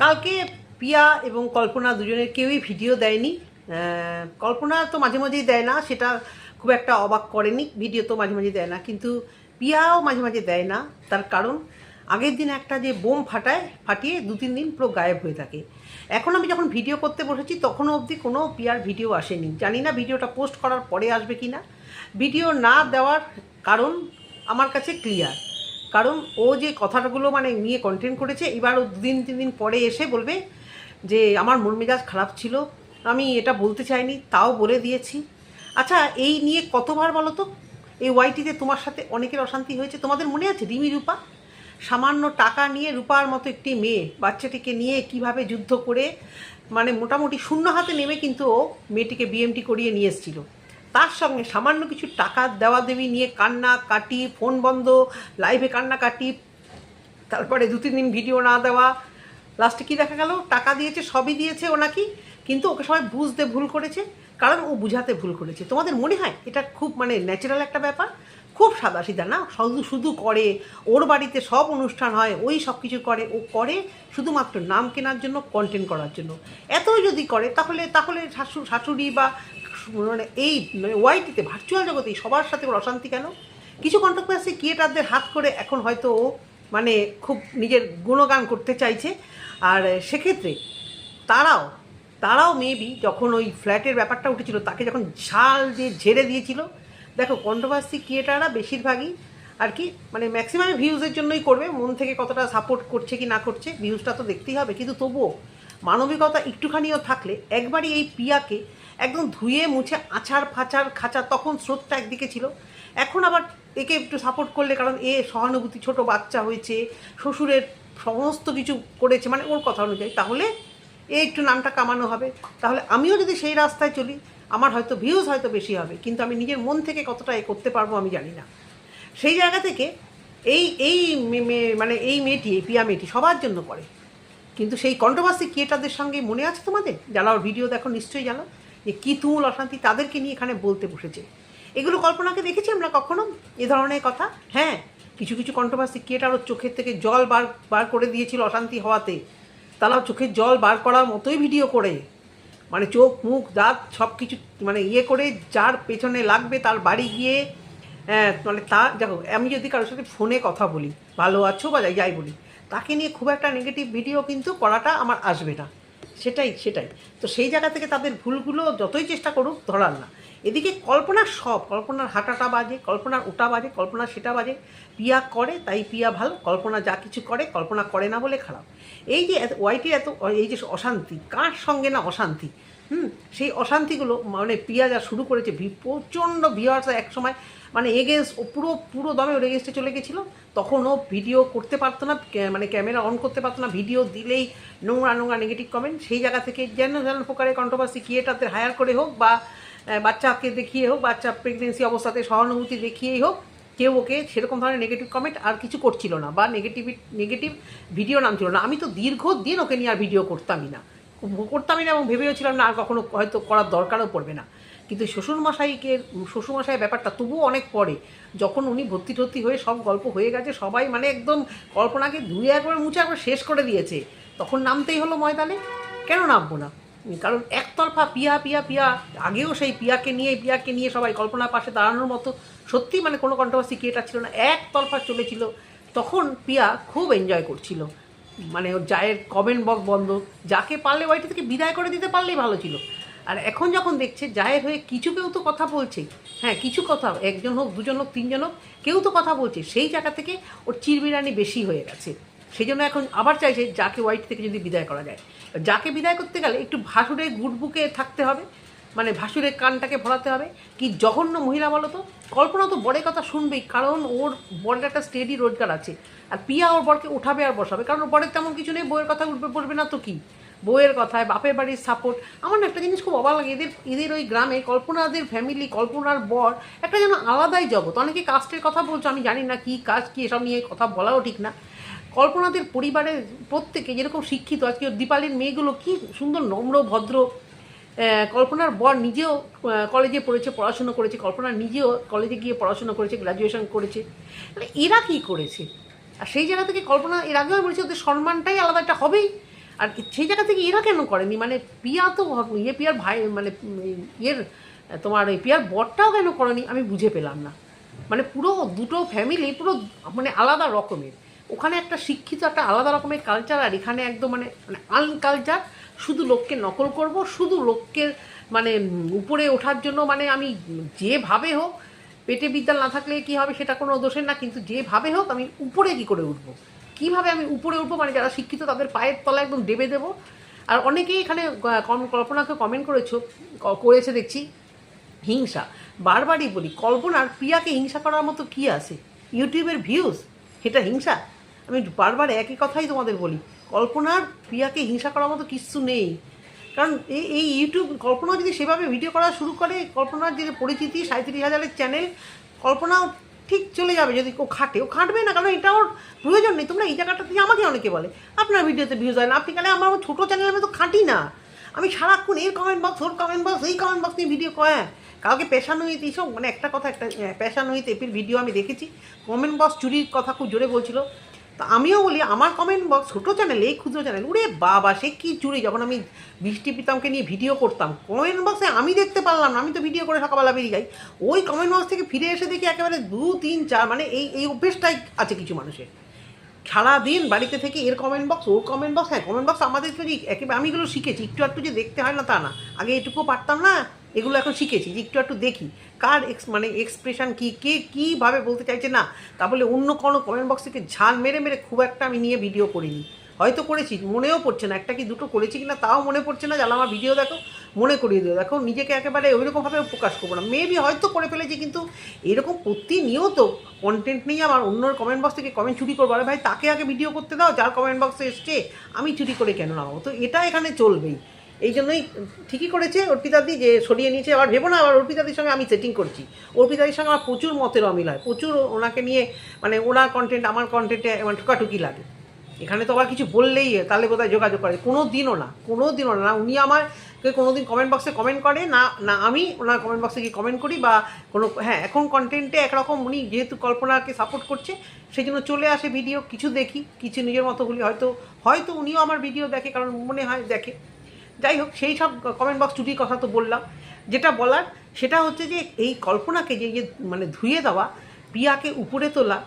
কালকে পিয়া এবং কল্পনা দুজনের কেউই ভিডিও দেয়নি। কল্পনা তো মাঝে মাঝেই দেয় না, সেটা খুব একটা অবাক করেনি। ভিডিও তো মাঝে মাঝে দেয় না, কিন্তু পিয়াও মাঝে মাঝে দেয় না, তার কারণ আগের দিন একটা যে বোম ফাটায়, ফাটিয়ে দু তিন দিন পুরো গায়েব হয়ে থাকে। এখন আমি যখন ভিডিও করতে বসেছি, তখনও অবধি কোনো পিয়ার ভিডিও আসেনি। জানি না ভিডিওটা পোস্ট করার পরে আসবে কি না ভিডিও না দেওয়ার কারণ আমার কাছে ক্লিয়ার। কারণ ও যে কথাগুলো মানে নিয়ে কন্টেন্ট করেছে, এবার ও দুদিন, তিন দিন পরে এসে বলবে যে, আমার মন মেজাজ খারাপ ছিল, আমি এটা বলতে চাইনি, তাও বলে দিয়েছি। আচ্ছা এই নিয়ে কতবার বলো তো? এই ওয়াইটিতে তোমার সাথে অনেকের অশান্তি হয়েছে। তোমাদের মনে আছে রিমি, রূপা? সামান্য টাকা নিয়ে রূপার মতো একটি মেয়ে বাচ্চাটিকে নিয়ে কীভাবে যুদ্ধ করে মানে মোটামুটি শূন্য হাতে নেমে কিন্তু ও মেয়েটিকে বিএমটি করিয়ে নিয়ে এসেছিল। তার সঙ্গে সামান্য কিছু টাকা দেওয়া দেবী নিয়ে কান্না কাটি, ফোন বন্ধ লাইভে কান্না কাটি, তারপরে দু, তিন দিন ভিডিও না দেওয়া। লাস্টে কি দেখা গেল? টাকা দিয়েছে, সবই দিয়েছে ও নাকি? কিন্তু ওকে সবাই বুঝতে ভুল করেছে, কারণ ও বুঝাতে ভুল করেছে। তোমাদের মনে হয় এটা খুব মানে ন্যাচারাল একটা ব্যাপার? খুব সাদাসিধা না? শুধু শুধু করে, ওর বাড়িতে সব অনুষ্ঠান হয়, ওই সব কিছু করে, ও করে শুধুমাত্র নাম কেনার জন্য কন্টেন্ট করার জন্য। এতই যদি করে, তাহলে তাহলে শাশু, শাশুড়ি বা মানে এই ওয়াইটিতে ভার্চুয়াল জগতে সবার সাথে ওর অশান্তি কেন? কিছু কন্ট্রোভার্সি ক্রিয়েটারদের হাত করে এখন হয়তো ও মানে খুব নিজের গুণগান করতে চাইছে। আর সেক্ষেত্রে তারাও তারাও মেবি যখন ওই ফ্ল্যাটের ব্যাপারটা উঠেছিল, তাকে যখন ঝাল যে ঝেড়ে দিয়েছিল, দেখো কন্ট্রোভার্সি ক্রিয়েটাররা বেশিরভাগই আর কি মানে ম্যাক্সিমাম ভিউজের জন্যই করবে, মন থেকে কতটা সাপোর্ট করছে কি না করছে ভিউজটা তো দেখতেই হবে। কিন্তু তবুও মানবিকতা একটুখানিও থাকলে একবারই এই পিয়াকে একদম ধুয়ে মুছে আছাড় ফাচার খাঁচা তখন স্রোতটা একদিকে ছিল। এখন আবার একে একটু সাপোর্ট করলে, কারণ এ সহানুভূতি, ছোট বাচ্চা হয়েছে, শ্বশুরের সমস্ত কিছু করেছে মানে ওর কথা অনুযায়ী। তাহলে এ একটু নামটা কামানো হবে। তাহলে আমিও যদি সেই রাস্তায় চলি, আমার হয়তো ভিউজ হয়তো বেশি হবে, কিন্তু আমি নিজের মন থেকে কতটা এ করতে পারব আমি জানি না। সেই জায়গা থেকে এই এই মানে এই মেয়েটি, এই পিয়া মেয়েটি সবার জন্য করে। কিন্তু সেই কন্ট্রোভার্সি ক্রিয়েটারদের সঙ্গে মনে আছে তোমাদের? যারা ওর ভিডিও দেখো, নিশ্চয়ই জানো। যে কী তুমুল অশান্তি তাদেরকে নিয়ে এখানে বলতে বসেছে। এগুলো কল্পনাকে দেখেছি আমরা কখনো? এ ধরনের কথা? হ্যাঁ কিছু কিছু কন্ট্রোভার্সি ক্রিয়েটার ওর চোখের থেকে জল বার বার করে দিয়েছিল অশান্তি হওয়াতে। তারা চোখের জল বার করার মতোই ভিডিও করে। মানে চোখ মুখ দাঁত সব কিছু মানে ইয়ে করে যার পেছনে লাগবে তার বাড়ি গিয়ে হ্যাঁ, মানে তা দেখো আমি যদি কারোর সাথে ফোনে কথা বলি ভালো আছো বা যাই বলি তাকে নিয়ে খুব একটা নেগেটিভ ভিডিও কিন্তু করাটা আমার আসবে না। সেটাই সেটাই। তো সেই জায়গা থেকে তাদের ভুলগুলো যতই চেষ্টা করুক, ধরার না। এদিকে কল্পনার সব, কল্পনার হাঁটাটা বাজে, কল্পনার ওটা বাজে, কল্পনার সেটা বাজে। পিয়া করে, তাই পিয়া ভালো, কল্পনা যা কিছু করে, কল্পনা করে না বলে খারাপ। এই যে ওয়াইটির এত, এই যে অশান্তি, কার সঙ্গে না অশান্তি? হুম, সেই অশান্তিগুলো মানে পিয়া যা শুরু করেছে প্রচণ্ড ভিওয়ার্স এক সময় মানে এগেনস্ট পুরো পুরো দমে ওর এগেনস্টে চলে গেছিল। তখন ও ভিডিও করতে পারতো না মানে ক্যামেরা অন করতে পারতো না ভিডিও দিলেই নোংরা নোংরা নেগেটিভ কমেন্ট সেই জায়গা থেকে যেন যেন প্রকারের কন্ট্রোভার্সি ক্রিয়েটারদের হায়ার করে হোক বা বাচ্চাকে দেখিয়ে হোক, বাচ্চা প্রেগনেন্সি অবস্থাতে সহানুভূতি দেখিয়েই হোক, কেউ ওকে সেরকম ধরনের নেগেটিভ কমেন্ট আর কিছু করছিল না বা নেগেটিভ নেগেটিভ ভিডিও নামছিল না। আমি তো দীর্ঘদিন ওকে নিয়ে আর ভিডিও করতামই না। করতামই না এবং ভেবেও ছিলাম না আর কখনো হয়তো করার দরকারও পড়বে না। কিন্তু শ্বশুরমশাইকে শ্বশুরমশাই ব্যাপারটা তবুও অনেক পরে, যখন উনি ভর্তি টর্তি হয়ে সব গল্প হয়ে গেছে, সবাই মানে একদম কল্পনাকে ধুয়ে একবার মুছে একবার শেষ করে দিয়েছে। তখন নামতেই হলো ময়দানে। কেন নামবো না? কারণ একতরফা পিয়া পিয়া পিয়া, আগেও সেই পিয়াকে নিয়ে পিয়াকে নিয়ে সবাই কল্পনার পাশে দাঁড়ানোর মতো সত্যি মানে কোনো কন্ট্রোভার্সি ক্রিয়েটার ছিল না, একতরফা চলেছিল। তখন পিয়া খুব এনজয় করছিল। মানে ওর জায়ের কমেন্ট বক্স বন্ধ। যাকে পারলে ওইটা থেকে বিদায় করে দিতে পারলেই ভালো ছিল। আর এখন যখন দেখছে জায়ের হয়ে কিছু কেউ তো কথা বলছে। হ্যাঁ কিছু কথা, একজন হোক, দুজন হোক, তিনজন হোক, কেউ তো কথা বলছে। সেই জায়গা থেকে ওর চিরবিরানি বেশি হয়ে গেছে। সেই জন্য এখন আবার চাইছে, যাকে হোয়াইট থেকে যদি বিদায় করা যায়। যাকে বিদায় করতে গেলে একটু ভাসুরের গুড বুকে থাকতে হবে। মানে ভাসুরের কানটাকে ভরাতে হবে। কি জঘন্য মহিলা বলো তো? কল্পনা তো বড়ের কথা শুনবেই, কারণ ওর বরের একটা স্টেডি রোজগার আছে। আর পিয়া ওর বরকে উঠাবে আর বসাবে, কারণ ওর বরের তেমন কিছু নেই বইয়ের কথা উঠবে পড়বে না তো কি? বইয়ের কথায়, বাপের বাড়ির সাপোর্ট আমার না একটা জিনিস খুব অবাক লাগে, এদের এদের ওই গ্রামে কল্পনাদের ফ্যামিলি কল্পনার বর একটা যেন আলাদাই জগৎ। অনেকে কাস্টের কথা বলছো, আমি জানি না কি কাজ কি এসব নিয়ে কথা বলাও ঠিক না। কল্পনাদের পরিবারের প্রত্যেকে যেরকম শিক্ষিত, আজকে দীপালির মেয়েগুলো কি সুন্দর নম্র, ভদ্র কল্পনার বর নিজেও কলেজে পড়েছে, পড়াশুনো করেছে, কল্পনা নিজেও কলেজে গিয়ে পড়াশুনো করেছে গ্র্যাজুয়েশন করেছে। তাহলে এরা কী করেছে? আর সেই জায়গা থেকে কল্পনা, এর আগেও বলেছি, ওদের সম্মানটাই আলাদা একটা হবেই। আর সেই জায়গা থেকে এরা কেন করেনি? মানে পিয়া তো ইয়ে পিয়ার ভাই মানে ইয়ের, তোমার ওই পিয়ার বরটাও কেন করেনি? আমি বুঝে পেলাম না। মানে পুরো দুটো ফ্যামিলি পুরো মানে আলাদা রকমের। ওখানে একটা শিক্ষিত, একটা আলাদা রকমের কালচার আর এখানে একদম মানে মানে আনকালচার শুধু লোককে নকল করব, শুধু লোককে মানে উপরে ওঠার জন্য মানে আমি যেভাবে হোক, পেটে বিদ্যা না থাকলে কি হবে সেটা কোনো দোষের না, কিন্তু যেভাবে হোক আমি উপরে কি করে উঠবো? কীভাবে আমি উপরে উঠবো? মানে যারা শিক্ষিত তাদের পায়ের তলায় একদম দেবে দেবো। আর অনেকেই এখানে কল্পনাকে কমেন্ট করেছ করেছে দেখছি, হিংসা। বারবারই বলি, কল্পনার প্রিয়াকে হিংসা করার মতো কি আছে? ইউটিউবের ভিউজ এটা হিংসা? আমি বারবার একই কথাই তোমাদের বলি, কল্পনার প্রিয়াকে হিংসা করার মতো কিচ্ছু নেই। কারণ এই এই ইউটিউব, কল্পনা যদি সেভাবে ভিডিও করা শুরু করে, কল্পনার যে পরিচিতি, সাঁত্রিশ হাজারের চ্যানেল কল্পনাও ঠিক চলে যাবে যদি কেউ খাটে। ও খাটবে না, কারণ এটা ওর প্রয়োজন নেই। তোমরা এই জায়গাটা থেকে আমাকে অনেকে বলে, আপনার ভিডিওতে ভিউজ হয় না। আপনি কেন আমার ছোটো চ্যানেল আমি তো খাটি না। আমি সারাক্ষণ এর কমেন্ট বক্স ওর কমেন্ট বক্স এই কমেন্ট বক্স নিয়ে ভিডিও কয়। কাউকে পেশানুহিত এইসব মানে একটা কথা, একটা পেশানুহিত এপির ভিডিও আমি দেখেছি। কমেন্ট বক্স চুরির কথা খুব জোরে বলছিল। তা আমিও বলি, আমার কমেন্ট বক্স ছোটো চ্যানেল এই ক্ষুদ্র চ্যানেল উরে বাবা, সে কি চুরি? যখন আমি বৃষ্টি পিতামকে নিয়ে ভিডিও করতাম কমেন্ট বক্সে আমি দেখতে পারলাম না, আমি তো ভিডিও করে সকালবেলা বেরিয়ে যাই। ওই কমেন্ট বক্স থেকে ফিরে এসে দেখি একেবারে দু, তিন, চার মানে এই এই অভ্যেসটাই আছে কিছু মানুষের। সারাদিন বাড়িতে থেকে এর কমেন্ট বক্স ওর কমেন্ট বক্স হ্যাঁ কমেন্ট বক্স আমাদের একেবারে, আমি এগুলো শিখেছি, একটু একটু যে দেখতে হয় না তা না। আগে এটুকু পারতাম না এগুলো এখন শিখেছি, যে একটু একটু দেখি। কার এক্স মানে এক্সপ্রেশন কী, কে কীভাবে বলতে চাইছে, না, তা বলে অন্য কোনো কমেন্ট বক্স থেকে ঝাল মেরে মেরে খুব একটা আমি নিয়ে ভিডিও করিনি। হয়তো করেছি, মনেও পড়ছে না, একটা কি দুটো করেছি কিনা তাও মনে পড়ছে না যারা আমার ভিডিও দেখো, মনে করিয়ে দিও। দেখো, নিজেকে একেবারে ওইরকমভাবে প্রকাশ করব না। মেবি হয়তো করে ফেলেছি, কিন্তু এরকম প্রতিনিয়ত কন্টেন্ট নিয়ে আমার অন্য কমেন্ট বক্স থেকে কমেন্ট চুরি করব। আরে ভাই, তাকে আগে ভিডিও করতে দাও, যার কমেন্ট বক্সে এসছে, আমি চুরি করে কেন নামাবো? তো এটা এখানে চলবেই। এই জন্যই ঠিকই করেছে অর্পিতাদি যে সরিয়ে নিয়েছে। আবার ভেবো না, আবার অর্পিতাদির সঙ্গে আমি সেটিং করছি। অর্পিতাদির সঙ্গে আমার প্রচুর মতের অমিল হয়। প্রচুর ওনাকে নিয়ে মানে ওনার কন্টেন্ট আমার কন্টেন্টে মানে ঠুকাঠুকি লাগে। এখানে তো আবার কিছু বললেই তাহলে বোধহয় যোগাযোগ করে। কোনো দিনও না কোনো দিনও না। উনি আমার কোনো দিন কমেন্ট বক্সে কমেন্ট করে, না না আমি ওনার কমেন্ট বক্সে গিয়ে কমেন্ট করি বা কোনো হ্যাঁ এখন কন্টেন্টে একরকম উনি যেহেতু কল্পনাকে সাপোর্ট করছে সেই জন্য চলে আসে ভিডিও কিছু দেখি, কিছু নিজের মতো বলি হয়তো হয়তো উনিও আমার ভিডিও দেখে, কারণ মনে হয় দেখে। যাই হোক, সেই সব কমেন্ট বক্স চুটির কথা তো বললাম। যেটা বলার, সেটা হচ্ছে যে এই কল্পনাকে যে মানে ধুয়ে দেওয়া, পিয়াকে উপরে তোলা,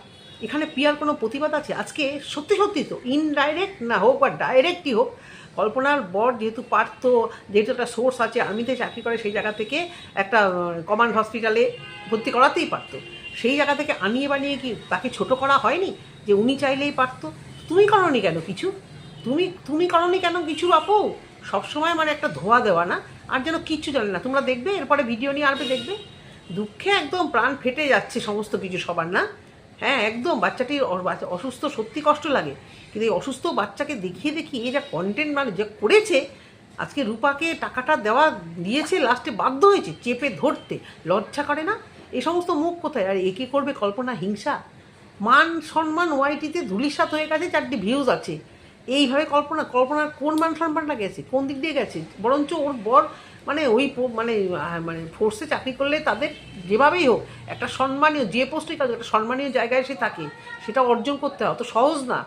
এখানে পিয়ার কোনো প্রতিবাদ আছে? আজকে সত্যি সত্যি তো ইনডাইরেক্ট না হোক বা ডাইরেক্টই হোক, কল্পনার বর যেহেতু পারতো যেহেতু একটা সোর্স আছে, আর্মিতে চাকরি করে, সেই জায়গা থেকে একটা কমান্ড হসপিটালে ভর্তি করাতেই পারতো। সেই জায়গা থেকে আনিয়ে বানিয়ে কি তাকে ছোট করা হয়নি? যে উনি চাইলেই পারতো? তুমি করনি কেন কিছু? তুমি তুমি করনি কেন কিছু আপু সবসময় মানে একটা ধোয়া দেওয়া না, আর যেন কিচ্ছু জানে না। তোমরা দেখবে, এরপরে ভিডিও নিয়ে আসবে দেখবে। দুঃখে একদম প্রাণ ফেটে যাচ্ছে সমস্ত কিছু সবার, না? হ্যাঁ একদম। বাচ্চাটির অসুস্থ সত্যি কষ্ট লাগে। কিন্তু এই অসুস্থ বাচ্চাকে দেখিয়ে দেখিয়ে এই যা কন্টেন্ট মানে যে করেছে, আজকে রূপাকে টাকাটা দেওয়া দিয়েছে লাস্টে বাধ্য হয়েছে, চেপে ধরতে। লজ্জা করে না? এই সমস্ত মুখ কোথায়? আর একে করবে কল্পনা হিংসা? মান সম্মান ওয়াইটিতে ধুলিসাত হয়ে গেছে, চারটি ভিউজ আছে। এইভাবে কল্পনা কল্পনার কোন মান সম্মানটা গেছে কোন দিক দিয়ে গেছে? বরঞ্চ ওর বর মানে ওই মানে মানে ফোর্সে চাকরি করলে তাদের যেভাবেই হোক, একটা সম্মানীয়, যে পোস্টে কাজ একটা সম্মানীয় জায়গায় সে থাকে, সেটা অর্জন করতে হয়। অত সহজ না।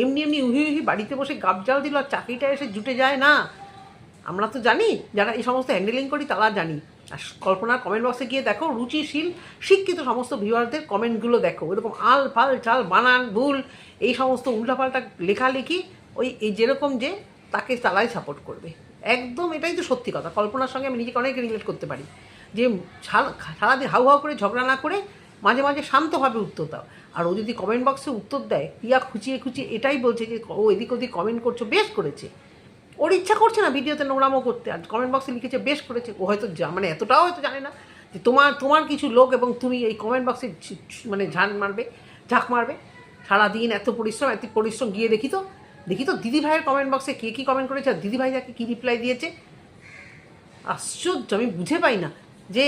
এমনি এমনি উহি উহি বাড়িতে বসে গাবজাল দিল আর চাকরিটা এসে জুটে যায় না। আমরা তো জানি, যারা এই সমস্ত হ্যান্ডেলিং করি তারা জানি। আর কল্পনার কমেন্ট বক্সে গিয়ে দেখো, রুচিশীল, শিক্ষিত সমস্ত ভিউয়ারদের কমেন্টগুলো দেখো। এরকম আল, ফাল, চাল, বানান, ভুল, এই সমস্ত উল্টাপাল্টা লেখালেখি ওই এই যেরকম যে তাকে তারাই সাপোর্ট করবে। একদম এটাই তো সত্যি কথা। কল্পনার সঙ্গে আমি নিজেকে অনেক রিলেট করতে পারি। যে সারা- সারাদিন হাউ হাউ করে ঝগড়া না করে মাঝে মাঝে শান্তভাবে উত্তর দাও। আর ও যদি কমেন্ট বক্সে উত্তর দেয় পিয়া খুঁচিয়ে খুঁচিয়ে এটাই বলছে যে ও এদিক ওদিক কমেন্ট করছ, বেশ করেছে। ওর ইচ্ছা করছে না ভিডিওতে নোংরামো করতে। আর কমেন্ট বক্সে লিখেছে, বেশ করেছে। ও হয়তো মানে এতটাও হয়তো জানে না যে তোমার তোমার কিছু লোক এবং তুমি এই কমেন্ট বক্সে মানে ঝান মারবে, ঝাঁক মারবে। সারাদিন এত পরিশ্রম এত পরিশ্রম গিয়ে দেখি তো দেখি তো, দিদি ভাইয়ের কমেন্ট বক্সে কে কী কমেন্ট করেছে আর দিদি ভাই যাকে কী রিপ্লাই দিয়েছে? আশ্চর্য, আমি বুঝে পাই না যে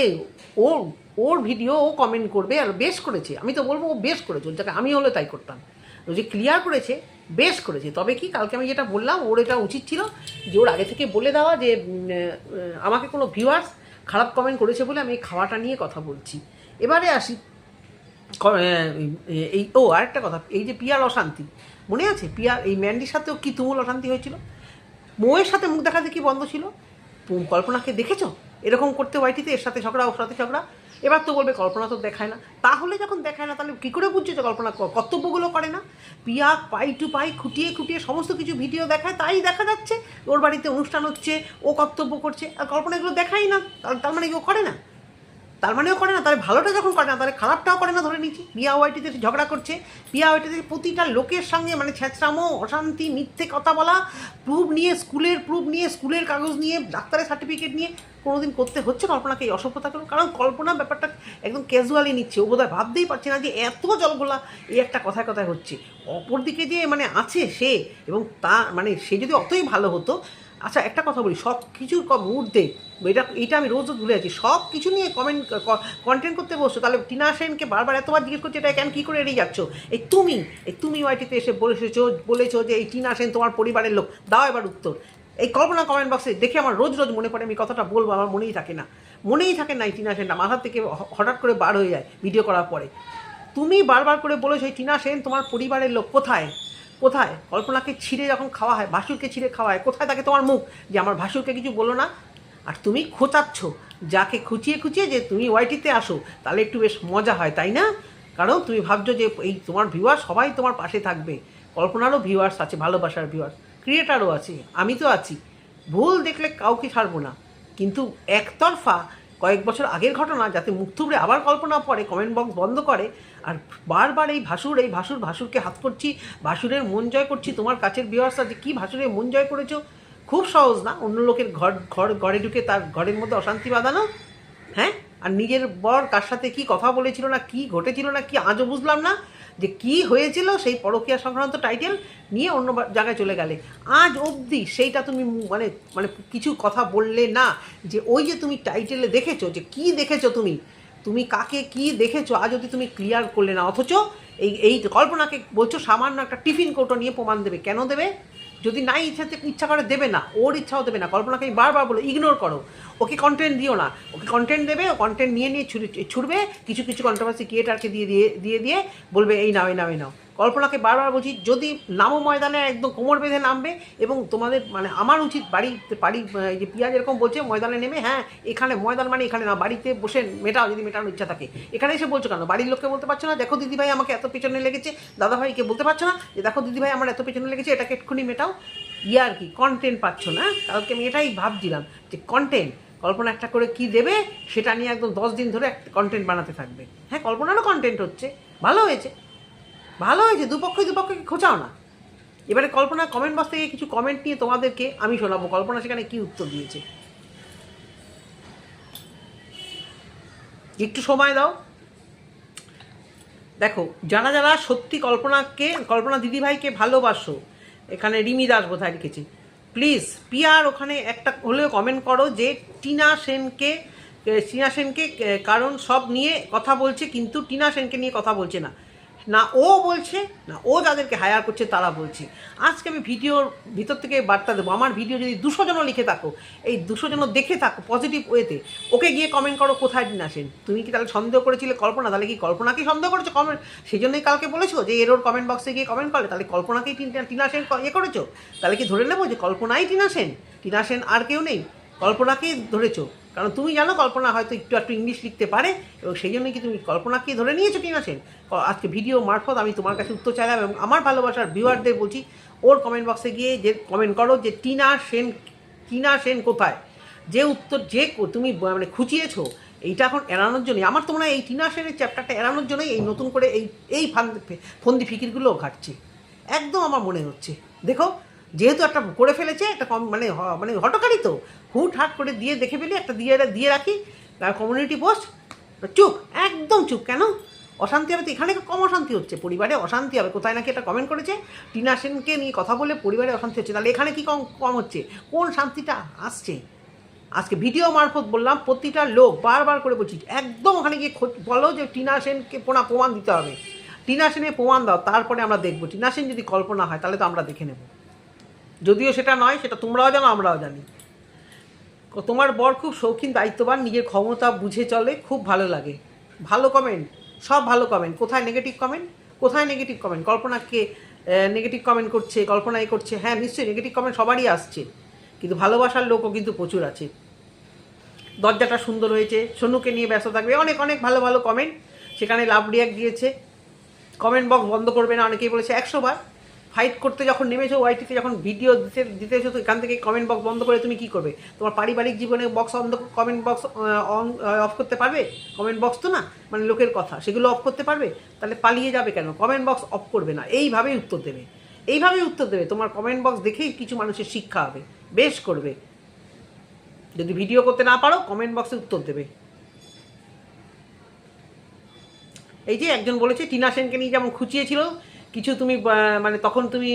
ওর ওর ভিডিও ও কমেন্ট করবে আর বেশ করেছে। আমি তো বলব ও বেশ করেছে জায়গায় আমি হলে তাই করতাম। ও যে ক্লিয়ার করেছে, বেশ করেছে। তবে কি, কালকে আমি যেটা বললাম, ওর এটা উচিত ছিল যে ওর আগে থেকে বলে দেওয়া যে আমাকে কোনো ভিউয়ার্স খারাপ কমেন্ট করেছে বলে আমি খাওয়াটা নিয়ে কথা বলছি। এবারে আসি। এই, ও আরেকটা কথা, এই যে পিয়ার অশান্তি মনে আছে? পিয়া, এই ম্যান্ডির সাথেও কি তুমুল অশান্তি হয়েছিল? মোয়ের সাথে মুখ দেখা দেখি বন্ধ ছিল? কল্পনাকে দেখেছ? এরকম করতে ওয়াইটিতে এর সাথে ঝগড়া, ওর সাথে ঝগড়া? এবার তো বলবে কল্পনা তো দেখায় না। তাহলে যখন দেখায় না, তাহলে কী করে বুঝছ যে কল্পনা কর্তব্যগুলো করে না? পিয়া পাই টু পাই, খুঁটিয়ে খুঁটিয়ে সমস্ত কিছু ভিডিও দেখায়, তাই দেখা যাচ্ছে। ওর বাড়িতে অনুষ্ঠান হচ্ছে, ও কর্তব্য করছে। আর কল্পনা এগুলো দেখাই না। তার- মানে কেউ করে না? তার মানেও করে না তাহলে ভালোটা যখন করে না তাহলে খারাপটাও করে না, ধরে নিচ্ছি পিয়া ওয়াইটিতে ঝগড়া করছে। পিয়া ওয়াইটিতে প্রতিটা লোকের সঙ্গে মানে ছেঁচড়ামো অশান্তি, মিথ্যে কথা বলা প্রুফ নিয়ে, স্কুলের প্রুফ নিয়ে, স্কুলের কাগজ নিয়ে, ডাক্তারের সার্টিফিকেট নিয়ে কোনোদিন করতে হচ্ছে কল্পনাকে এই অসভ্যতাগুলো কারণ কল্পনা ব্যাপারটা একদম ক্যাজুয়ালি নিচ্ছে। ও বোধহয় ভাবতেই পারছে না যে এত জলগোলা এই একটা কথায় কথায় হচ্ছে। অপরদিকে যে মানে আছে সে এবং তা মানে সে যদি অতই ভালো হতো আচ্ছা একটা কথা বলি সব কিছুর মুহূর্তে এটা এটা আমি রোজ ভুলে যাচ্ছি সব কিছু নিয়ে কমেন্ট কন্টেন্ট করতে বসছো, তাহলে টিনা সেনকে বারবার এতবার জিজ্ঞেস করছে, এটা কেন, কী করে এড়িয়ে যাচ্ছ? এই তুমি এই তুমি ওয়াইটিতে এসে বলেছ বলেছ যে এই টিনা সেন তোমার পরিবারের লোক, দাও এবার উত্তর। এই কল্পনা কমেন্ট বক্সে দেখে আমার রোজ রোজ মনে পড়ে, আমি কথাটা বলব, আমার মনেই থাকে না। মনেই থাকে না এই টিনা সেনটা মাথার থেকে হঠাৎ করে বার হয়ে যায় ভিডিও করার পরে। তুমি বারবার করে বলেছ, এই টিনা সেন তোমার পরিবারের লোক, কোথায়? কোথায়? কল্পনাকে ছিঁড়ে যখন খাওয়া হয়, ভাসুরকে ছিঁড়ে খাওয়া হয়, কোথায় তাকে তোমার মুখ? যে আমার ভাসুরকে কিছু বলো না। আর তুমি খোঁচাচ্ছ, যাকে খুঁচিয়ে খুঁচিয়ে যে তুমি ওয়াইটিতে আসো, তাহলে একটু বেশ মজা হয়, তাই না? কারণ তুমি ভাবছ যে এই তোমার ভিউয়ার সবাই তোমার পাশে থাকবে। কল্পনারও ভিউয়ার্স আছে, ভালোবাসার ভিউয়ার্স ক্রিয়েটারও আছে, আমি তো আছি। ভুল দেখলে কাউকে ছাড়বো না। কিন্তু একতরফা কয়েক বছর আগের ঘটনা যাতে মুখ থুবড়ে আবার কল্পনা পড়ে কমেন্ট বক্স বন্ধ করে, আর বারবার এই ভাসুর এই ভাসুর, ভাসুরকে হাত করছি, ভাসুরের মন জয় করছি, তোমার কাছের বিয়ার্স আছে কী ভাসুরের মন জয় করেছ, খুব সহজ না? অন্য লোকের ঘর ঘর, ঘরে ঢুকে তার ঘরের মধ্যে অশান্তি বাঁধানো? হ্যাঁ? আর নিজের বর কার সাথে কি কথা বলেছিল না, কি ঘটেছিল না, কি আজও বুঝলাম না? যে কি হয়েছিল সেই পরকীয়া সংক্রান্ত টাইটেল নিয়ে অন্য জায়গায় চলে গেলে। আজ অবধি সেইটা তুমি মানে মানে কিছু কথা বললে না যে ওই যে তুমি টাইটেলে দেখেছ, যে কি দেখেছ তুমি? তুমি কাকে কি দেখেছ? আজ অবধি তুমি ক্লিয়ার করলে না। অথচ এই এই কল্পনাকে বলছো সামান্য একটা টিফিন কৌটো নিয়ে প্রমাণ দেবে। কেন দেবে? যদি নাই ইচ্ছাতে ইচ্ছা করে দেবে না, ওর ইচ্ছাও দেবে না, কল্পনাকে আমি বারবার বলো ইগনোর করো। ওকে কন্টেন্ট দিও না। ওকে কন্টেন্ট দেবে, ও কন্টেন্ট নিয়ে নিয়ে ছুড়ে ছুড়বে, কিছু কিছু কন্ট্রোভার্সি ক্রিয়েটারকে দিয়ে দিয়ে দিয়ে দিয়ে বলবে, এই নাও এই নাও এই নাও। কল্পনাকে বারবার বলছি, যদি নামো ময়দানে একদম কোমর বেঁধে নামবে এবং তোমাদের মানে আমার উচিত বাড়িতে বাড়ি যে পিঁয়াজ এরকম বলছে, ময়দানে নেমে হ্যাঁ এখানে ময়দান মানে এখানে না বাড়িতে বসে মেটাও যদি মেটানোর ইচ্ছা থাকে। এখানে এসে বলছো কেন? বাড়ির লোককে বলতে পারছ না? দেখো দিদিভাই আমাকে এত পেছনে লেগেছে। দাদা ভাইকে বলতে পারছ না? যে দেখো দিদিভাই আমার এত পেছনে লেগেছে, এটাকে এক্ষুনি মেটাও। ইয়ে আর কি কন্টেন্ট পাচ্ছ না? কালকে আমি এটাই ভাবছিলাম যে কন্টেন্ট কল্পনা একটা করে কি দেবে, সেটা নিয়ে একদম দশ দিন ধরে একটা কন্টেন্ট বানাতে থাকবে। হ্যাঁ কল্পনারও কন্টেন্ট হচ্ছে। ভালো হয়েছে। ভালো হয়েছে, দুপক্ষই দুপক্ষকে খোঁচাও না। এবারে কল্পনা কমেন্ট বক্স থেকে কিছু কমেন্ট নিয়ে তোমাদেরকে আমি শোনাবো। কল্পনা সেখানে কি উত্তর দিয়েছে। একটু সময় দাও। দেখো, যারা যারা সত্যি কল্পনাকে, কল্পনা দিদিভাইকে ভালোবাসো, এখানে রিমি দাস বোধহয় লিখেছে প্লিজ পিয়ার ওখানে একটা হলেও কমেন্ট করো যে টিনা সেনকে টিনা সেনকে কারণ সব নিয়ে কথা বলছে, কিন্তু টিনা সেনকে নিয়ে কথা বলছে না। না ও বলছে, না ও যাদেরকে হায়ার করছে তারা বলছে। আজকে আমি ভিডিওর ভিতর থেকে বার্তা দেবো। আমার ভিডিও যদি দুশো জনও লিখে থাকো, এই দুশো জন দেখে থাকো পজিটিভ ওয়েতে ওকে গিয়ে কমেন্ট করো কোথায় টিনা সেন তুমি কি তাহলে সন্দেহ করেছিলে কল্পনা? তাহলে কি কল্পনাকেই সন্দেহ করেছ? কমেন্ট সেই জন্যই কালকে বলেছ যে এর ওর কমেন্ট বক্সে গিয়ে কমেন্ট করে তাহলে কল্পনাকেই টিনা সেন ইয়ে করেছ? তাহলে কি ধরে নেব যে কল্পনাই টিনা সেন? টিনা সেন আর কেউ নেই। কল্পনাকেই ধরেছো। কারণ তুমি জানো কল্পনা হয়তো একটু একটু ইংলিশ লিখতে পারে, এবং সেই জন্যই কি তুমি কল্পনাকে ধরে নিয়েছো টিনা সেন আজকে ভিডিও মারফত আমি তোমার কাছে উত্তর চাইলাম, এবং আমার ভালোবাসার ভিউয়ারদের বলছি, ওর কমেন্ট বক্সে গিয়ে যে কমেন্ট করো যে টিনা সেন টিনা সেন কোথায়? যে উত্তর, যে তুমি মানে খুঁচিয়েছো, এইটা এখন এড়ানোর জন্যই। আমার তো মনে হয় এই টিনা সেনের চ্যাপ্টারটা এড়ানোর জন্যই এই নতুন করে এই এই ফান্দি ফন্দি ফিকিরগুলো ঘাটছে। একদম আমার মনে হচ্ছে। দেখো যেহেতু একটা করে ফেলেছে, একটা কম মানে মানে হটকারি তো। হুট হাট করে দিয়ে দেখে ফেলি, একটা দিয়ে দিয়ে রাখি, তার কমিউনিটি পোস্ট চুপ, একদম চুপ। কেন? অশান্তি হবে তো এখানে কম অশান্তি হচ্ছে। পরিবারে অশান্তি হবে। কোথায় নাকি একটা কমেন্ট করেছে, টিনা সেনকে নিয়ে কথা বলে পরিবারে অশান্তি হচ্ছে। তাহলে এখানে কি কম কম হচ্ছে? কোন শান্তিটা আসছে? আজকে ভিডিও মারফত বললাম, প্রতিটা লোক বারবার করে বলছি, একদম ওখানে গিয়ে খোঁজ- বলো যে টিনা সেনকে পোনা প্রমাণ দিতে হবে। টিনা সেনের প্রমাণ দাও, তারপরে আমরা দেখব। টিনা সেন যদি কল্পনা হয়, তাহলে তো আমরা দেখে নেব। যদিও সেটা নয়, সেটা তোমরাও জানো, আমরাও জানি। তোমার বর খুব শৌখিন, দায়িত্ববান, নিজের ক্ষমতা বুঝে চলে, খুব ভালো লাগে। ভালো কমেন্ট সব ভালো কমেন্ট কোথায় নেগেটিভ কমেন্ট কোথায় নেগেটিভ কমেন্ট কল্পনাকে নেগেটিভ কমেন্ট করছে কল্পনা এ করছে। হ্যাঁ নিশ্চয়ই নেগেটিভ কমেন্ট সবারই আসছে। কিন্তু ভালোবাসার লোকও কিন্তু প্রচুর আছে। দরজাটা সুন্দর হয়েছে, সোনুকে নিয়ে ব্যস্ত থাকবে। অনেক অনেক ভালো ভালো কমেন্ট সেখানে লাভ রিয়াক্ট দিয়েছে। কমেন্ট বক্স বন্ধ করবে না, অনেকেই বলেছে একশো বার। ফাইট করতে যখন নেমেছো ওয়াইটিতে যখন ভিডিও দিতে দিতে এসো এখান থেকে কমেন্ট বক্স বন্ধ করে তুমি কি করবে? তোমার পারিবারিক জীবনে box on comment box on off করতে পারবে? কমেন্ট বক্স তো না? মানে লোকের কথা। সেগুলো অফ করতে পারবে? তাহলে পালিয়ে যাবে কেন? কমেন্ট বক্স অফ করবে না। এইভাবেই উত্তর দেবে। এইভাবেই উত্তর দেবে। তোমার কমেন্ট বক্স দেখেই কিছু মানুষের শিক্ষা হবে। বেশ করবে। যদি ভিডিও করতে না পারো কমেন্ট বক্সে উত্তর দেবে। এই যে একজন বলেছে, টিনা সেনকে নিয়ে যেমন খুঁচিয়েছিল কিছু তুমি মানে তখন তুমি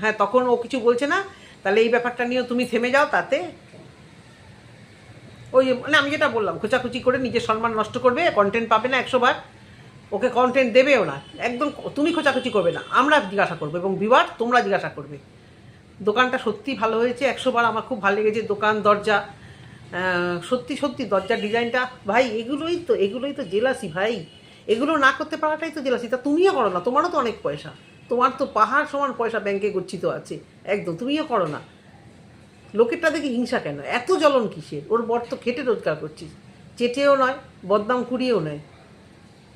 হ্যাঁ তখন ও কিছু বলছে না, তাহলে এই ব্যাপারটা নিয়েও তুমি থেমে যাও তাতে। ওই মানে আমি যেটা বললাম, খোঁচাখুচি করে নিজের সম্মান নষ্ট করবে কন্টেন্ট পাবে না একশো বার, ওকে কন্টেন্ট দেবেও না। একদম তুমি খোঁচাখুচি করবে না, আমরা জিজ্ঞাসা করব এবং বিবার তোমরা জিজ্ঞাসা করবে। দোকানটা সত্যি ভালো হয়েছে, একশো বার আমার খুব ভালো লেগেছে, দোকান, দরজা সত্যি সত্যি দরজার ডিজাইনটা ভাই, এগুলোই তো এগুলোই তো জেলাসি ভাই। এগুলো না করতে পারাটাই তো জেলাসি। তা তুমিও করো না, তোমারও তো অনেক পয়সা। তোমার তো পাহাড় সমান পয়সা ব্যাংকে গচ্ছিত আছে। একদম, তুমিও করো না। লোকেরটা দেখে হিংসা কেন? এত জ্বলন কিসের? ওর বর তো খেটে রোজগার করছিস। চেটেও নয়, বদনাম কুড়িয়েও নয়।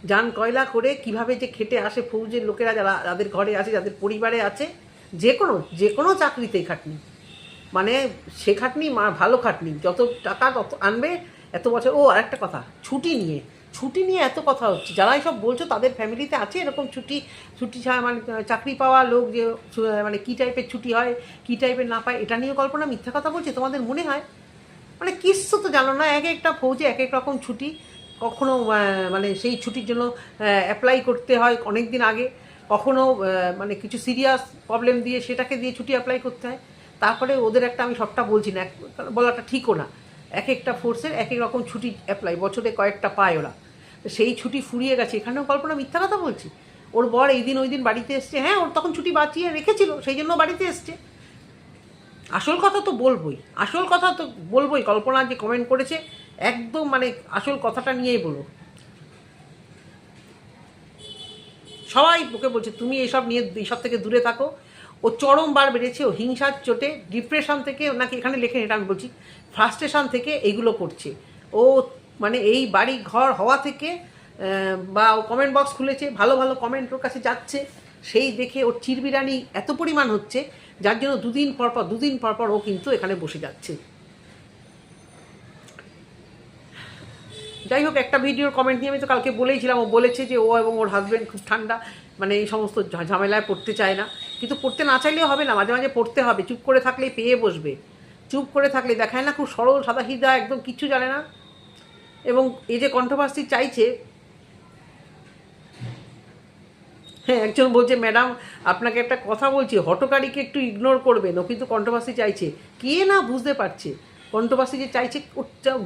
যান কয়লা করে কীভাবে যে খেটে আসে ফৌজের লোকেরা যারা যাদের ঘরে আছে, যাদের পরিবারে আছে, যে কোনো যে কোনো চাকরিতেই খাটনি। মানে সে খাটনি, মা ভালো খাটনি। যত টাকা তত আনবে, এত বছর ও, আরেকটা কথা, ছুটি নিয়ে। ছুটি নিয়ে এত কথা হচ্ছে। যারা সব বলছো তাদের ফ্যামিলিতে আছে এরকম ছুটি? ছুটি ছাড়া মানে চাকরি পাওয়া লোক যে মানে কী টাইপের ছুটি হয়, কী টাইপের না পায়, এটা নিয়ে কল্পনা, মিথ্যা কথা বলছে, তোমাদের মনে হয়? মানে কিচ্ছু তো জানো না, এক একটা ফৌজে এক এক রকম ছুটি। কখনো মানে সেই ছুটির জন্য অ্যাপ্লাই করতে হয় অনেক দিন আগে। কখনো মানে কিছু সিরিয়াস প্রবলেম দিয়ে সেটাকে দিয়ে ছুটি অ্যাপ্লাই করতে হয়। তারপরে ওদের একটা আমি সবটা বলছি না বলাটা ঠিকও না। এক একটা ফোর্সের এক এক রকম ছুটি অ্যাপ্লাই বছরে কয়েকটা পায় ওরা তো সেই ছুটি ফুরিয়ে গেছে। এখানেও কল্পনা, মিথ্যা কথা বলছি। ওর বর এই দিন ওই দিন বাড়িতে এসছে। হ্যাঁ ওর তখন ছুটি বাঁচিয়ে রেখেছিল, সেই জন্য বাড়িতে এসছে। আসল কথা তো বলবোই। আসল কথা তো বলবোই। কল্পনা যে কমেন্ট করেছে, একদম মানে আসল কথাটা নিয়েই বলো সবাই ওকে বলছে, তুমি এইসব নিয়ে এইসব থেকে দূরে থাকো। ও চরম বার বেড়েছে, ও হিংসার চোটে ডিপ্রেশন থেকে ও নাকি এখানে লেখেন, এটা আমি বলছি ফ্রাস্ট্রেশন থেকে এইগুলো করছে। ও মানে এই বাড়ি ঘর হওয়া থেকে বা ও কমেন্ট বক্স খুলেছে, ভালো ভালো কমেন্ট ওর কাছে যাচ্ছে, সেই দেখে ওর চিরবিরানি এত পরিমাণ হচ্ছে, যার জন্য দুদিন পর পর, দুদিন পর পর ও কিন্তু এখানে বসে যাচ্ছে। যাই হোক, একটা ভিডিওর কমেন্ট নিয়ে আমি তো কালকে বলেইছিলাম, ও বলেছে যে ও এবং ওর হাজব্যান্ড খুব ঠান্ডা মানে এই সমস্ত ঝামেলায় পড়তে চায় না। কিন্তু পড়তে না চাইলেও হবে না, মাঝে মাঝে পড়তে হবে, চুপ করে থাকলেই পেয়ে বসবে। চুপ করে থাকলে দেখায় না, খুব সরল সাদাসিধা একদম কিচ্ছু জানে না। এবং এই যে কন্ট্রোভার্সি চাইছে হ্যাঁ একজন বলছে, ম্যাডাম, আপনাকে একটা কথা বলছি হটকারীকে একটু ইগনোর করবেন। ও কিন্তু কন্ট্রোভার্সি চাইছে, কে না বুঝতে পারছে? কন্ট্রোভার্সি যে চাইছে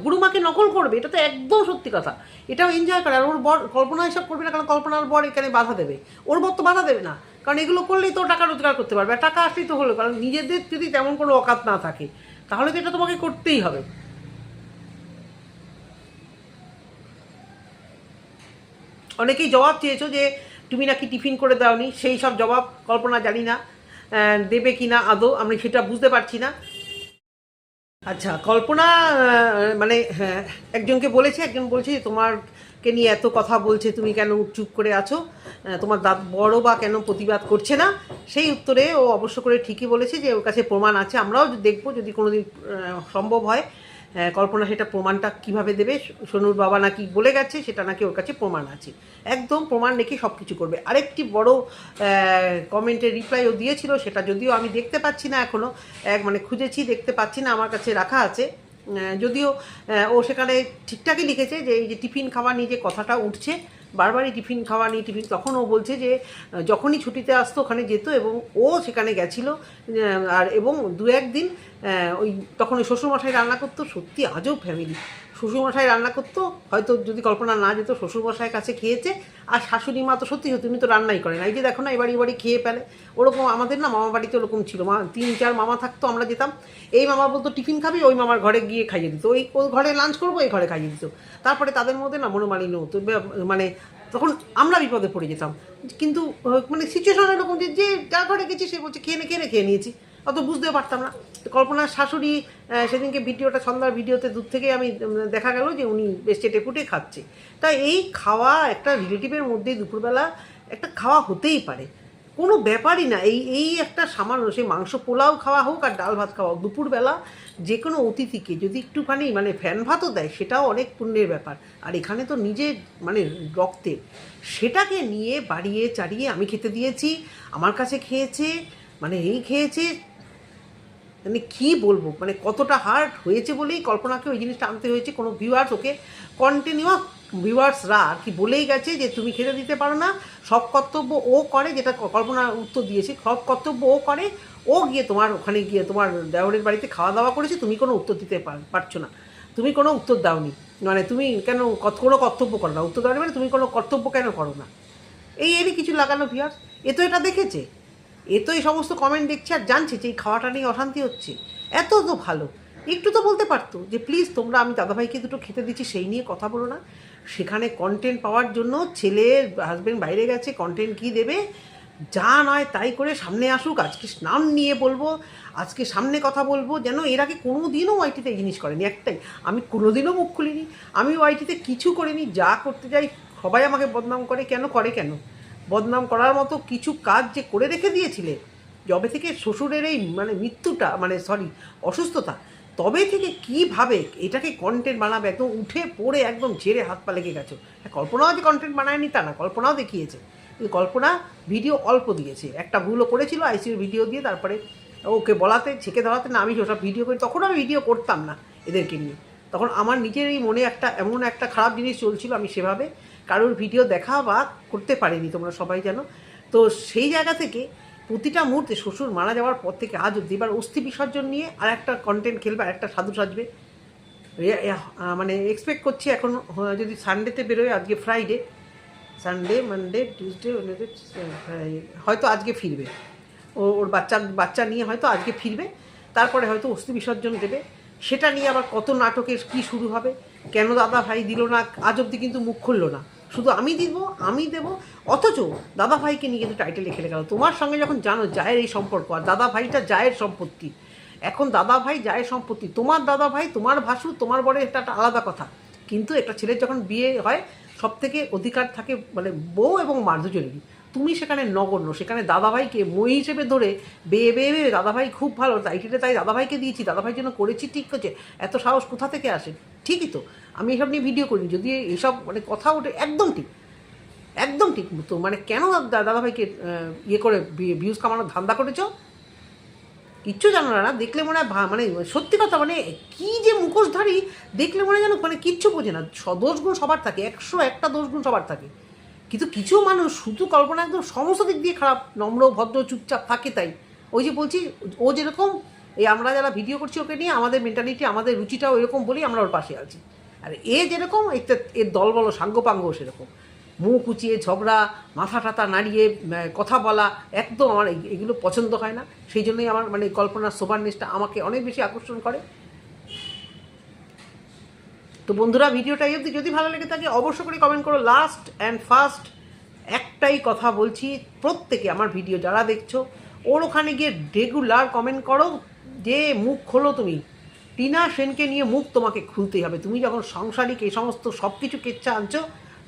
গুরুমাকে নকল করবে, এটা তো একদম সত্যি কথা। এটাও এনজয় করে, আর ওর বর, কল্পনা এসব করবে না, কারণ কল্পনার বর এখানে বাধা দেবে। ওর বর তো বাধা দেবে না। কারণ এগুলো করলেই তো টাকা রোজগার করতে পারবে। টাকা আসলেই তো হলো, কারণ নিজেদের যদি তেমন কোনো অকাত না থাকে, তাহলে তো এটা তোমাকে করতেই হবে। অনেকেই জবাব চেয়েছো যে, তুমি নাকি টিফিন করে দাওনি? সেই সব জবাব কল্পনা জানি না দেবে কি না আদৌ, আমি সেটা বুঝতে পারছি না। আচ্ছা কল্পনা মানে হ্যাঁ, একজনকে বলেছে একজন বলছে তোমারকে নিয়ে এত কথা বলছে তুমি কেন চুপ করে আছো? তোমার দাঁত বড় বা কেন প্রতিবাদ করছে না? সেই উত্তরে ও অবশ্য করে ঠিকই বলেছে যে ওর কাছে প্রমাণ আছে। আমরাও দেখব যদি কোনোদিন সম্ভব হয়। কল্পনা সেটা প্রমাণটা কীভাবে দেবে? সোনুর বাবা নাকি বলে গেছে, সেটা নাকি ওর কাছে প্রমাণ আছে। একদম প্রমাণ রেখে সব কিছু করবে। আরেকটি বড় কমেন্টের রিপ্লাইও দিয়েছিল, সেটা যদিও আমি দেখতে পাচ্ছি না এখনও এক মানে খুঁজেছি, দেখতে পাচ্ছি না, আমার কাছে রাখা আছে। যদিও ও সেখানে ঠিকঠাকই লিখেছে যে, এই যে টিফিন খাওয়া নিয়ে যে কথাটা উঠছে বারবারই টিফিন খাওয়া টিফিন, তখন ও বলছে যে, যখনই ছুটিতে আসতো ওখানে যেত এবং ও সেখানে গেছিল আর এবং দু একদিন ওই তখন ওই শ্বশুরমশাই রান্না করতো, সত্যি আজও ফ্যামিলি শ্বশুরমশাই রান্না করতো, হয়তো যদি কল্পনা না যেত শ্বশুরমশাইয়ের কাছে খেয়েছে, আর শাশুড়ি মা তো সত্যি সত্যি উনি তো রান্নাই করেন এই যে দেখো না এবাড়ি বাড়ি খেয়ে ফেলে। ওরকম আমাদের না মামা বাড়িতে ওরকম ছিল। মা, তিন চার মামা থাকতো, আমরা যেতাম। এই মামা বলতো, টিফিন খাবি? ওই মামার ঘরে গিয়ে খাইয়ে দিত। ওই ওই ঘরে লাঞ্চ করব, এই ঘরে খাইয়ে দিত। তারপরে তাদের মধ্যে না মনোমালিন্য হতো। মানে তখন আমরা বিপদে পড়ে যেতাম। কিন্তু মানে সিচুয়েশন এরকম যে যে ঘরে গেছি সে বলছে, খেয়ে নে খেয়ে নে, খেয়ে নিয়েছি। অত বুঝতেও পারতাম না। কল্পনার শাশুড়ি সেদিনকে ভিডিওটা সন্ধ্যার ভিডিওতে দূর থেকে আমি দেখা গেল যে উনি বেশ চেটে ফুটে খাচ্ছে। তাই এই খাওয়া একটা রিলেটিভের মধ্যেই দুপুরবেলা একটা খাওয়া হতেই পারে। কোনো ব্যাপারই না, এই এই একটা সামান্য সেই মাংস পোলাও খাওয়া হোক আর ডাল ভাত খাওয়া হোক, দুপুরবেলা যে কোনো অতিথিকে যদি একটুখানি মানে ফ্যান ভাতও দেয়, সেটাও অনেক পুণ্যের ব্যাপার। আর এখানে তো নিজের মানে রক্তের সেটাকে নিয়ে বাড়িয়ে, চাড়িয়ে আমি খেতে দিয়েছি, আমার কাছে খেয়েছে মানে এই খেয়েছে মানে কি বলব? মানে কতটা হার্ট হয়েছে বলেই কল্পনাকে ওই জিনিসটা আনতে হয়েছে। কোনো ভিউয়ার্স ওকে কন্টিনিউয়াস ভিউয়ার্সরা আর কি বলেই গেছে যে, তুমি খেতে দিতে পারো না। সব কর্তব্য ও করে, যেটা কল্পনা উত্তর দিয়েছে। সব কর্তব্য ও করে। ও গিয়ে তোমার ওখানে গিয়ে তোমার দেওরের বাড়িতে খাওয়া দাওয়া করেছে। তুমি কোনো উত্তর দিতে পার- পারছ না। তুমি কোনো উত্তর দাওনি। মানে তুমি কেন কোনো কর্তব্য করো না। উত্তর দেওয়ার মানে তুমি কোনো কর্তব্য কেন করো না? এই এরই কিছু লাগানো ভিউয়ার্স এ তো এটা দেখেছে। এ তো এই সমস্ত কমেন্ট দেখছে আর জানছে যে এই খাওয়াটা নিয়ে অশান্তি হচ্ছে। এত তো ভালো। একটু তো বলতে পারতো যে, প্লিজ তোমরা, আমি দাদাভাইকে দুটো খেতে দিচ্ছি, সেই নিয়ে কথা বলো না। সেখানে কন্টেন্ট পাওয়ার জন্য ছেলে হাজবেন্ড বাইরে গেছে কন্টেন্ট কি দেবে? যা নয় তাই করে সামনে আসুক। আজকে স্নান নিয়ে বলব, আজকে সামনে কথা বলব, যেন এর আগে কোনো দিনও ওয়াইটিতে এই জিনিস করেনি, একটাই। আমি কোনো দিনও মুখ খুলিনি, আমি ওয়াইটিতে কিছু করিনি, যা করতে যাই, সবাই আমাকে বদনাম করে, কেন করে কেন? বদনাম করার মতো কিছু কাজ যে করে রেখে দিয়েছিলে যবে থেকে শ্বশুরের এই মানে মৃত্যুটা মানে সরি অসুস্থতা তবে থেকে কীভাবে এটাকে কন্টেন্ট বানাবে একদম উঠে পড়ে একদম ঝেড়ে হাত পা লেগে গেছো? হ্যাঁ, কল্পনাও যে কন্টেন্ট বানায়নি তা না কল্পনাও দেখিয়েছে। কিন্তু কল্পনা ভিডিও অল্প দিয়েছে একটা ভুলও করেছিল আইসিউর ভিডিও দিয়ে তারপরে ওকে বলাতে ছেঁকে ধরাতে না আমি ওসব ভিডিও করি তখন আমি ভিডিও করতাম না এদেরকে নিয়ে। তখন আমার নিজের এই মনে একটা এমন একটা খারাপ জিনিস চলছিল আমি সেভাবে কারোর ভিডিও দেখা বা করতে পারিনি, তোমরা সবাই জানো। তো সেই জায়গা থেকে প্রতিটা মুহূর্তে শ্বশুর মারা যাওয়ার পর থেকে আজ অব্দি এবার অস্থি বিসর্জন নিয়ে আর একটা কন্টেন্ট খেলবে, আর একটা সাধু সাজবে। মানে এক্সপেক্ট করছি এখন যদি সানডেতে বেরোয়, আজকে ফ্রাইডে সানডে মানডে টিউসডে হয়তো আজকে ফিরবে। ও, ওর বাচ্চা বাচ্চা নিয়ে হয়তো আজকে ফিরবে। তারপরে হয়তো অস্থি বিসর্জন দেবে। সেটা নিয়ে আবার কত নাটকের কি শুরু হবে? কেন দাদা ভাই দিল না? আজ অবধি কিন্তু মুখ খুললো না। শুধু আমি দিব, আমি দেব, অথচ দাদা ভাইকে নিয়ে কিন্তু টাইটেল লিখে গেল। তোমার সঙ্গে যখন জানো জায়ের এই সম্পর্ক, আর দাদা ভাইটা জায়ের সম্পত্তি। এখন দাদা ভাই জায়ের সম্পত্তি। তোমার দাদা ভাই, তোমার ভাসু, তোমার বড় এটা একটা আলাদা কথা। কিন্তু একটা ছেলের যখন বিয়ে হয় সব থেকে অধিকার থাকে মানে বউ এবং মার তুমি সেখানে নগণ্য। সেখানে দাদাভাইকে মই হিসেবে ধরে বেয়ে বেয়ে বেয়ে দাদাভাই খুব ভালো। টাইটেলে তাই দাদাভাইকে দিয়েছি। দাদাভাই জন্য করেছি ঠিক আছে এত সাহস কোথা থেকে আসে? ঠিকই তো। আমি এসব নিয়ে ভিডিও করি যদি এসব মানে কথা ওঠে, একদম ঠিক। একদম ঠিক। তো মানে কেন দাদাভাইকে ইয়ে করে ভিউজ কামানোর ধান্দা করেছ? কিচ্ছু জানো না দেখলে মনে হয় মানে সত্যি কথা মানে কি যে মুখোশধারী, দেখলে মনে হয় যেন মানে কিচ্ছু বোঝে না। দোষগুণ সবার থাকে, একশো একটা দোষগুণ সবার থাকে। কিন্তু কিছু মানুষ শুধু কল্পনা একদম সমস্ত দিক দিয়ে খারাপ, নম্র, ভদ্র, চুপচাপ থাকে তাই। ওই যে বলছি, ও যেরকম এই আমরা যারা ভিডিও করছি ওকে নিয়ে, আমাদের মেন্টালিটি আমাদের রুচিটাও এরকম বলেই আমরা ওর পাশে আছি। আর এ যেরকম এর দল বলো সাঙ্গপাঙ্গ সেরকম। মুখ উঁচিয়ে ঝগড়া, মাথা টাথা নাড়িয়ে কথা বলা, একদম আমার এগুলো পছন্দ হয় না। সেই জন্যই আমার মানে কল্পনার সোভারনেসটা আমাকে অনেক বেশি আকর্ষণ করে। তো বন্ধুরা, ভিডিওটা অবধি। যদি ভালো লেগে থাকে অবশ্য করে কমেন্ট করো। লাস্ট অ্যান্ড ফার্স্ট একটাই কথা বলছি, প্রত্যেকে আমার ভিডিও যারা দেখছ, ওর ওখানে গিয়ে রেগুলার কমেন্ট করো। যে মুখ খোলো তুমি। টিনা সেনকে নিয়ে মুখ তোমাকে খুলতেই হবে। তুমি যখন সাংসারিক এই সমস্ত সব কিছু কেচ্ছা আনছো,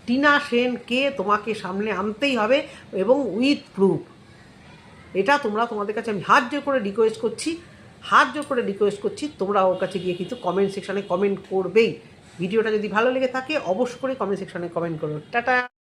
টিনা সেনকে তোমাকে সামনে আনতেই হবে এবং উইথ প্রুফ এটা তোমরা তোমাদের কাছে আমি হাত জোর করে রিকোয়েস্ট করছি। হাত জোর করে রিকোয়েস্ট করছি। তোমরা ওর কাছে গিয়ে কিন্তু কমেন্ট সেকশানে কমেন্ট করবেই। ভিডিওটা যদি ভালো লেগে থাকে অবশ্য করে কমেন্ট সেকশানে কমেন্ট করো। টাটা!